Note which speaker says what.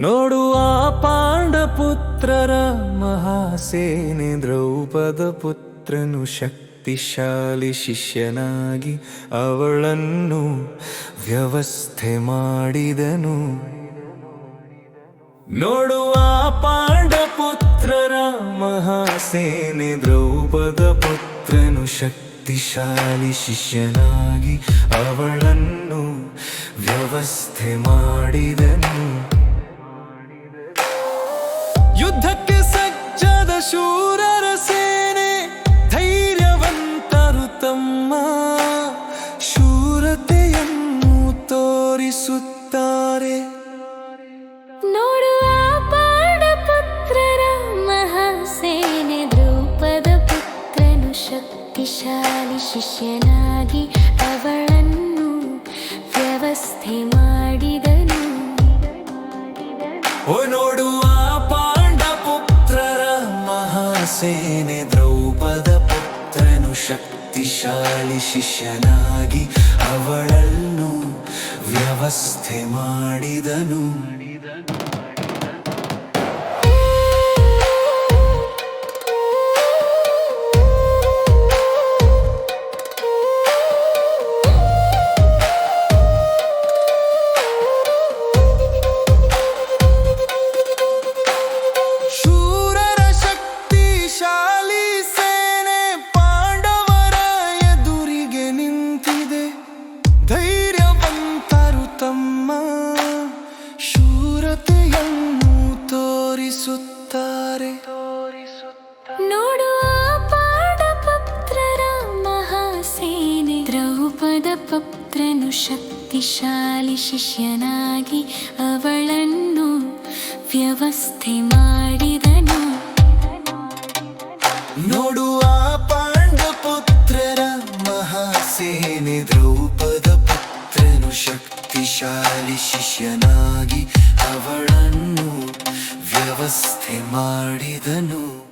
Speaker 1: ನೋಡುವ ಪಾಂಡಪುತ್ರರ ಮಹಾಸೇನೆ ದ್ರೌಪದ ಪುತ್ರನು ಶಕ್ತಿಶಾಲಿ ಶಿಷ್ಯನಾಗಿ ಅವಳನ್ನು ವ್ಯವಸ್ಥೆ ಮಾಡಿದನು. ನೋಡುವ ಪಾಂಡಪುತ್ರರ ಮಹಾಸೇನೆ ದ್ರೌಪದ ಪುತ್ರನು ಶಕ್ತಿಶಾಲಿ ಶಿಷ್ಯನಾಗಿ ಅವಳನ್ನು ವ್ಯವಸ್ಥೆ ಮಾಡಿದನು. ಯುದ್ಧಕ್ಕೆ ಸಜ್ಜದ ಶೂರರ ಸೇನೆ ಧೈರ್ಯವಂತರು ತಮ್ಮ ಶೂರತೆಯನ್ನು ತೋರಿಸುತ್ತಾರೆ.
Speaker 2: ನೋಡುವ ಪಾಂಡಪುತ್ರರ ಮಹಾಸೇನೆ ದ್ರೌಪದ ಪುತ್ರನು ಶಕ್ತಿಶಾಲಿ ಶಿಷ್ಯನಾಗಿ ಅವಳನ್ನು ವ್ಯವಸ್ಥೆ ಮಾಡಿದನು.
Speaker 1: ಮಹಾಸೇನೆ ದ್ರೌಪದ ಪುತ್ರನು ಶಕ್ತಿಶಾಲಿ ಶಿಷ್ಯನಾಗಿ ಅವಳನ್ನು ವ್ಯವಸ್ಥೆ ಮಾಡಿದನು.
Speaker 2: ಮಹಾಸೇನೆ ದ್ರೌಪದ ಪುತ್ರನು ಶಕ್ತಿಶಾಲಿ ಶಿಷ್ಯನಾಗಿ ಅವಳನ್ನು ವ್ಯವಸ್ಥೆ ಮಾಡಿದನು.
Speaker 1: ನೋಡುವ ಪಾಂಡಪುತ್ರರ ಮಹಾಸೇನೆ, ದ್ರೌಪದ ಪುತ್ರನು ಶಕ್ತಿಶಾಲಿ ಶಿಷ್ಯನಾಗಿ ಅವಳನ್ನು ವ್ಯವಸ್ಥೆ ಮಾಡಿದನು.